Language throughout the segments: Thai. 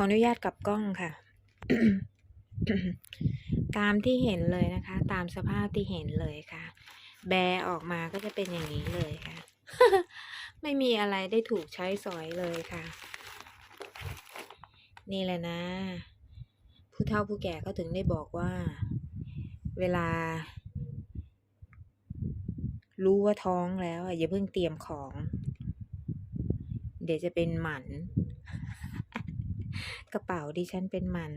ออนุญาตกลับกล้องค่ะ ตามที่เห็นเลยนะคะ ตามสภาพที่เห็นเลยค่ะ แบออกมาก็จะเป็นอย่างนี้เลยค่ะ ไม่มีอะไรได้ถูกใช้สอยเลยค่ะ นี่แหละนะ ผู้เฒ่าผู้แก่ก็ถึงได้บอกว่า เวลา รู้ว่าท้องแล้วอะอย่าเพิ่งเตรียมของ เดี๋ยวจะเป็นหมัน กระเป๋าดิฉันเป็นหมัน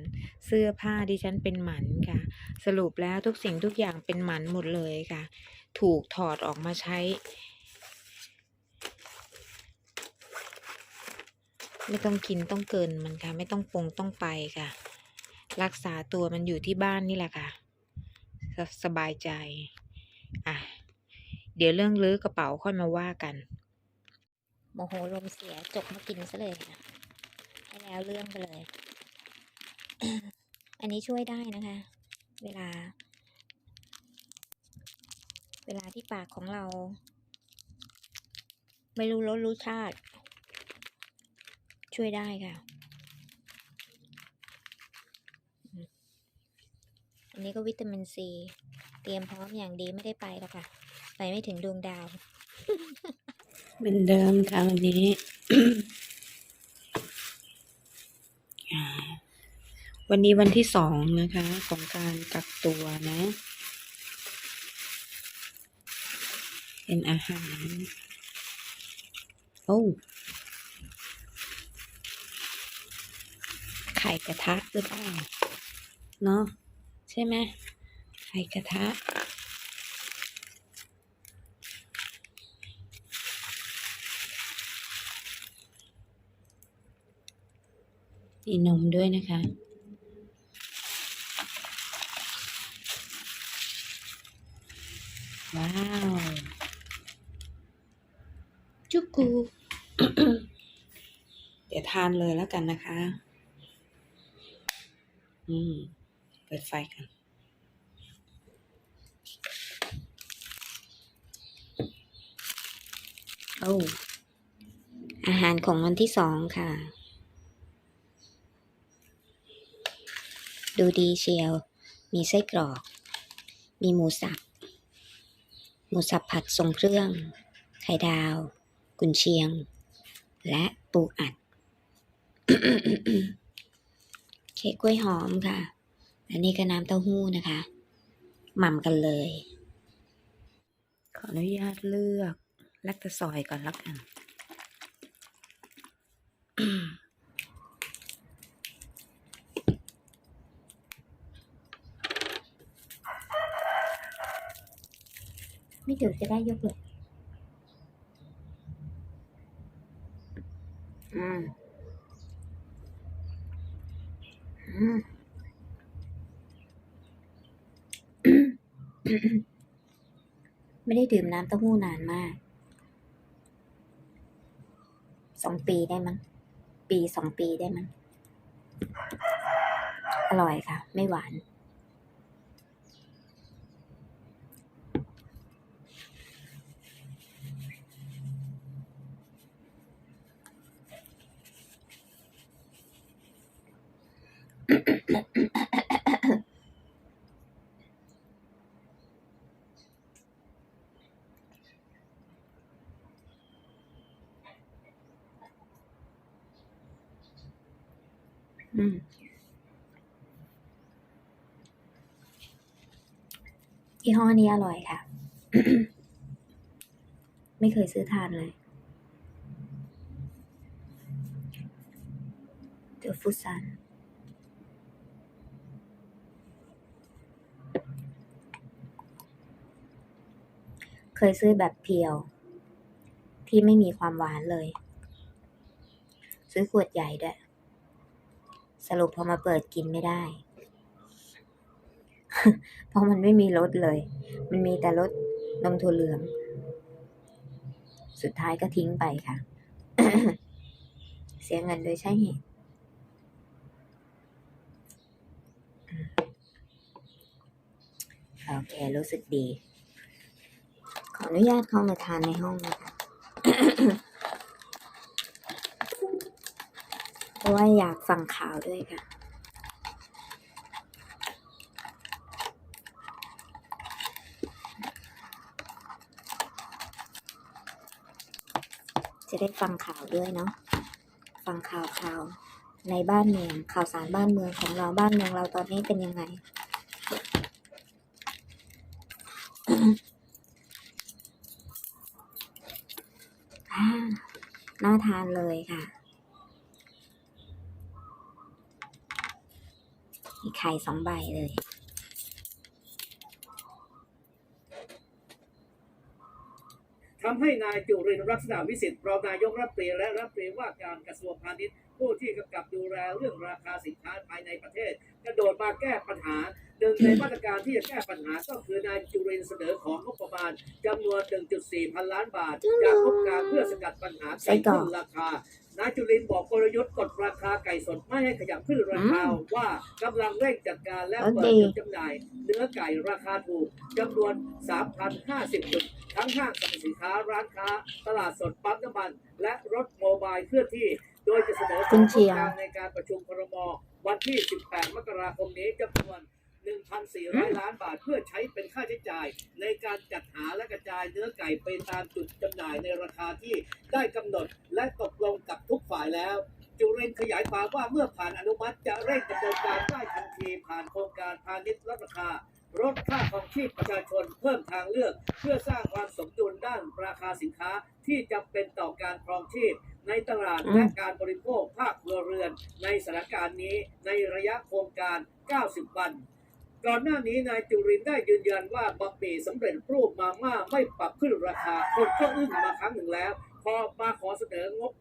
เสื้อผ้าดิฉันเป็นหมันค่ะ สรุปแล้วทุกสิ่งทุกอย่างเป็นหมันหมดเลยค่ะ ถูกถอดออกมาใช้ ไม่ต้องกินต้องเกินมันค่ะ ไม่ต้องปรงต้องไปค่ะ รักษาตัวมันอยู่ที่บ้านนี่แหละค่ะสสบายใจ อะ เดี๋ยวเรื่องลื้อกระเป๋าค่อยมาว่ากันโมโหลมเสียจกมากินซะเลยค่ะ แล้วเรื่องไปเลย อันนี้ช่วยได้นะคะ เวลา เวลาที่ปากของเรา ไม่รู้รสรู้ชาติ ช่วยได้ค่ะ อันนี้ก็วิตามินซี เตรียมพร้อมอย่างดีไม่ได้ไปแล้วค่ะ ไปไม่ถึงดวงดาว เหมือนเดิมค่ะวันนี้ อ่า วันนี้วันที่สองนะคะ ของการกักตัวนะ เป็นอาหาร โอ้ ไข่กระทะหรือเปล่า เนาะใช่ไหมไข่กระทะมีนมด้วยนะคะ ว้าวจุกกู เดี๋ยวทานเลยแล้วกันนะคะ อืม เปิดไฟกัน โอ้อาหารของวันที่สองค่ะ ดูดีเชียว มีไส้กรอก มีหมูสับ หมูสับผัดทรงเครื่อง ไข่ดาว กุนเชียง และปูอัด เค้กกล้วยหอมค่ะและนี่ก็น้ำเต้าหู้นะคะหม่ำกันเลย ขออนุญาตเลือกแลคตาซอยก่อนแล้วกัน ไม่ดื่มจะได้ยกเลยอืมอืมไม่ได้ดื่มน้ำเต้าหู้นานมาก สองปีได้มั้ง ปีสองปีได้มั้ง อร่อยค่ะ ไม่หวาน อืมยี่ห้อนี้อร่อยค่ะ ไม่เคยซื้อทานเลย เดอะฟุตซัน เคยซื้อแบบเพียว ที่ไม่มีความหวานเลย ซื้อขวดใหญ่ด้วย สรุปพอมาเปิดกินไม่ได้ เพราะมันไม่มีรสเลย มันมีแต่รสนมถั่วเหลือง สุดท้ายก็ทิ้งไปค่ะ เสียเงินโดยใช่เหตุโอเค รู้สึกดี อนุญาตเข้ามาทานในห้องนะคะเพราะว่าอยากฟังข่าวด้วยค่ะ จะได้ฟังข่าวด้วยเนาะ ฟังข่าวข่าวในบ้านเมืองข่าวสารบ้านเมืองของเราบ้านเมืองเราตอนนี้เป็นยังไง อ่า น่าทานเลยค่ะมีไข่สองใบเลย ทำให้นายจุรินทร์รักษณะวิสิทธิ์รองนายกรัฐมนตรีและรัฐมนตรีว่าการกระทรวงพาณิชย์ ผู้ที่กำกับดูแลเรื่องราคาสินค้าภายในประเทศ กระโดดมาแก้ปัญหาหนึ่งในมาตรการที่จะแก้ปัญหาก็คือนายจุรินเสนอของงบประมาณจำนวน 1.4 พันล้านบาท จากงบกลางเพื่อสกัดปัญหาไก่ขึ้นราคานายจุรินบอกกลยุทธ์กดราคาไก่สดไม่ให้ขยับขึ้นราคาว่ากำลังเร่งจัดการและเปิดจุดจำหน่าย เนื้อไก่ราคาถูกจำนวน 3,050 จุด ทั้งห้างสรรพสินค้าร้านค้า ตลาดสดปั๊มน้ำมัน และรถโมบายเคลื่อนที่ โดยจะเสนอคุณเชียงกลางในการประชุมครมวันที่ 18 มกราคมนี้จำนวน 1,400 ล้านบาทเพื่อใช้เป็นค่าใช้จ่าย ในการจัดหาและกระจายเนื้อไก่ไปตามจุดจำหน่ายในราคาที่ได้กำหนดและตกลงกับทุกฝ่ายแล้วจุรินทร์ขยายความว่าเมื่อผ่านอนุมัติจะเร่งดำเนินการได้ทันทีผ่านโครงการพาณิชย์ลดราคา ลดค่าครองชีพประชาชนเพิ่มทางเลือก เพื่อสร้างความสมดุลด้านราคาสินค้าที่จำเป็นต่อการครองชีพ ในตลาดอืมและการบริโภคภาคครัวเรือน ในสถานการณ์นี้ในระยะโครงการ 90 วันก่อนหน้านี้นายจุรินทร์ได้ยืนยันว่าบะหมี่สำเร็จรูปมาม่าไม่ปรับขึ้นราคาคนก็อึ้งมาครั้งหนึ่งแล้ว พอมาขอเสนองบ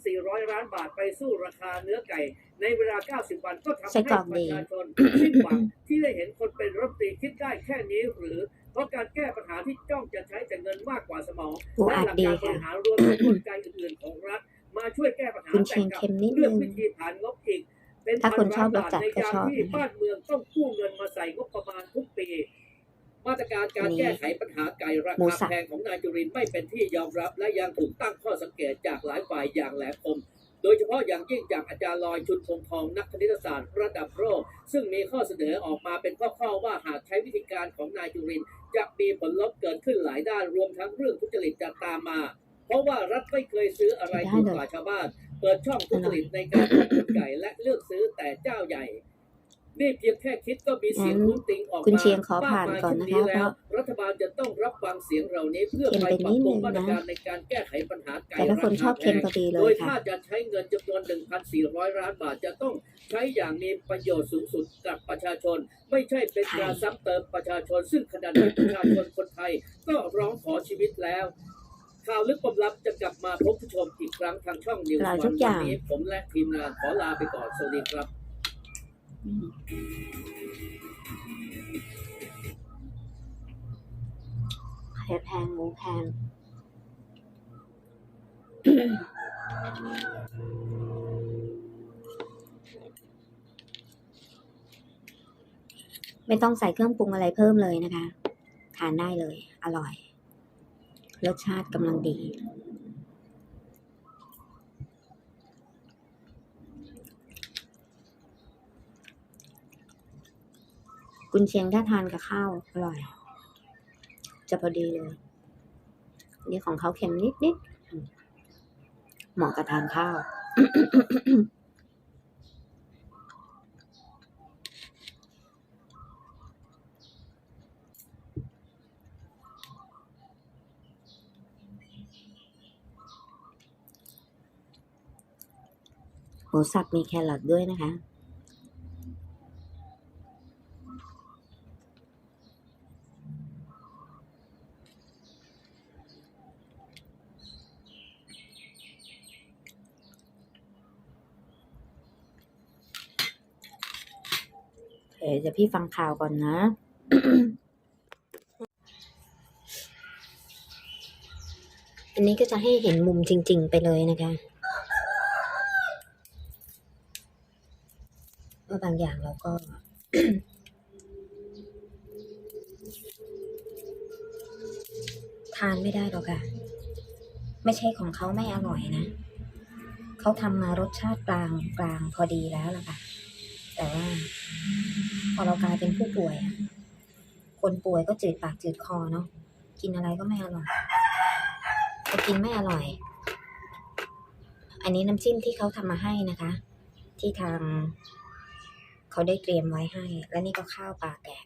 1,400 ล้านบาทไปสู้ราคาเนื้อไก่ ในเวลา 90 วันก็ทำไส้ให้กรอกปดีระชาชนสิ้นหวังที่ได้เห็นคนเป็นรัฐมนตรีคิดได้แค่นี้หรือ เพราะการแก้ปัญหาที่จ้องจะใช้แต่เงินมากกว่าสมองปูและอัดหลักดีการบค่ะริหารรวมถึงกลไกอื่นๆของรัฐมาช่วยแก้ปัญหาคุณเชียงแต่กับเค็มนิดเรื่องนึงวิธีผ่านงบอีก เป็นถ้าคนชอบพันล้นบาทรสจัดในก็ยามชอบที่นะคะบ้านเมืองต้องกู้เงินมาใส่งบประมาณทุกปี มา ตรการการอันนี้แก้ไขปัญหาไก่ราหมูคาสับแพงของนายจุรินทร์ไม่เป็นที่ยอมรับ และยังถูกตั้งข้อสังเกตจากหลายฝ่ายอย่างแหลมคมโดยเฉพาะอย่างยิ่งจากอาจารย์ลอยชุนคงทองนักคณิตศาสตร์ระดับโลกซึ่งมีข้อเสนอออกมาเป็นข้อๆว่าหากใช้วิธีการของนายจุรินทร์จะมีผลลบเกิดขึ้นหลายด้านรวมทั้งเรื่องทุจริตจะตามมา เพราะว่ารัฐไม่เคยซื้ออะไรถูกกว่าชาวบ้าน เปิดช่องทุจริตในการลงทุนไก่และเลือกซื้อแต่เจ้าใหญ่ นี่เพียงแค่คิดก็มีเสียงงั้นทุ้งติงออกมาคุณเชียงขอผ่านมมยก่อนนะคะช่วงแล้วเพราะรัฐบาลจะต้องรับฟังเสียงเหล่านี้เพื่อเค็มไปไปปรับนิดปรุงนึงมาตรนะการในการแก้ไขปัญหาไก่แต่ถ้าคนชอบเค็มราก็คาแพงดีเลโดยยค่ะถ้าจะใช้เงินจำนวน 1,400 ล้านบาทจะต้องใช้อย่างมีประโยชน์สูงสุดกับประชาชน ไม่ใช่เป็นการซ้ำเติมประชาชน ซึ่งขณะนี้ประชาชนคนไทยก็ร้องขอชีวิตแล้วข่าวลึกความลับจะกลับมาพบผู้ชมอีกครั้งทางช่องนิวส์หลายวัทุนกอวัย่างนี้ผมและทีมงานขอลาไปก่อนสวัสดีครับอืม ไข่แพงหมูแพงไม่ต้องใส่เครื่องปรุงอะไรเพิ่มเลยนะคะ ทานได้เลย อร่อย รสชาติกำลังดี กุนเชียงถ้าทานกับข้าวอร่อย จะพอดีเลยนี่ของเขาเค็มนิดนิดๆเหมาะกับทานข้าว หมูสับมีแครอทด้วยนะคะ เดี๋ยวพี่ฟังข่าวก่อนนะอันนี้ก็จะให้เห็นมุมจริง ๆ ไปเลยนะคะว่าบางอย่างเราก็ ทานไม่ได้หรอกค่ะ ไม่ใช่ของเขาไม่อร่อยนะ เขาทำมารสชาติกลางกลางพอดีแล้วล่ะค่ะ แต่ว่า อเรากลายเป็นผู้ป่วย คนป่วยก็จืดปากจืดคอเนาะ กินอะไรก็ไม่อร่อยพอกินไม่อร่อย อันนี้น้ำจิ้มที่เขาทำมาให้นะคะ ที่ทางเขาได้เตรียมไว้ให้ และนี่ก็ข้าวปลาแกะ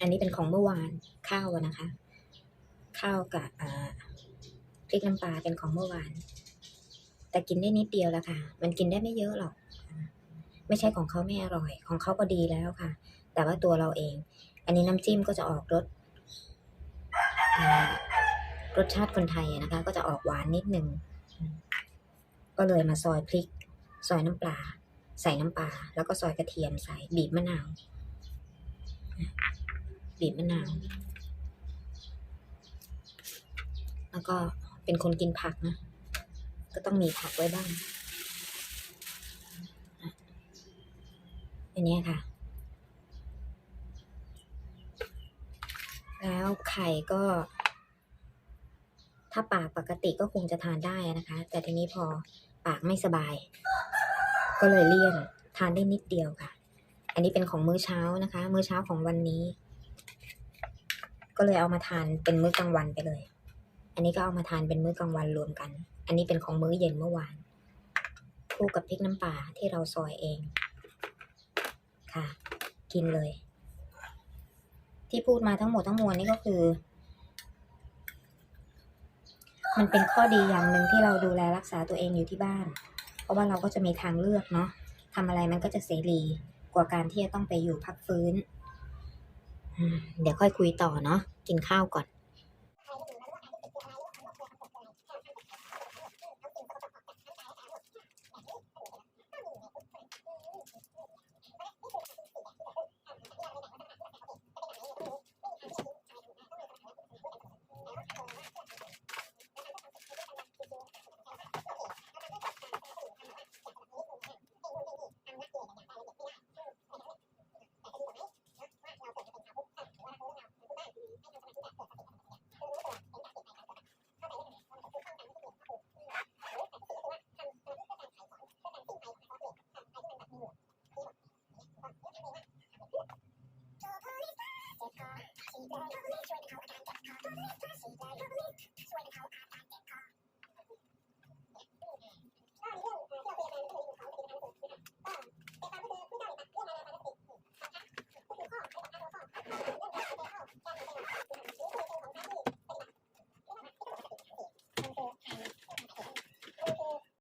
อันนี้เป็นของเมื่อวานข้าวนะคะ ข้าวกับพริกน้ำปลาเป็นของเมื่อวาน แต่กินได้นิดเดียวแล้วค่ะ มันกินได้ไม่เยอะหรอก ไม่ใช่ของเขาไม่อร่อย ของเขาก็ดีแล้วค่ะ แต่ว่าตัวเราเอง อันนี้น้ำจิ้มก็จะออกรสรสชาติคนไทยนะคะ ก็จะออกหวานนิดนึง ก็เลยมาซอยพริก ซอยน้ำปลา ใส่น้ำปลา แล้วก็ซอยกระเทียมใส่บีบมะนาว บีบมะนาว แล้วก็เป็นคนกินผักนะ ก็ต้องมีผักไว้บ้างอะ อันนี้ค่ะ แล้วไข่ก็ ถ้าปากปกติก็คงจะทานได้นะคะ แต่ทีนี้พอปากไม่สบาย ก็เลยเลี่ยนทานได้นิดเดียวค่ะ อันนี้เป็นของมื้อเช้านะคะ มื้อเช้าของวันนี้ ก็เลยเอามาทานเป็นมื้อกลางวันไปเลย อันนี้ก็เอามาทานเป็นมื้อกลางวันรวมกัน อันนี้เป็นของมื้อเย็นเมื่อวาน คู่กับพริกน้ำปลาที่เราซอยเอง ค่ะ กินเลย ที่พูดมาทั้งหมดทั้งมวลนี่ก็คือ มันเป็นข้อดีอย่างหนึ่งที่เราดูแลรักษาตัวเองอยู่ที่บ้าน เพราะว่าเราก็จะมีทางเลือกเนาะทำอะไรมันก็จะเสรีกว่าการที่จะต้องไปอยู่พักฟื้น เดี๋ยวค่อยคุยต่อเนาะกินข้าวก่อน Oh,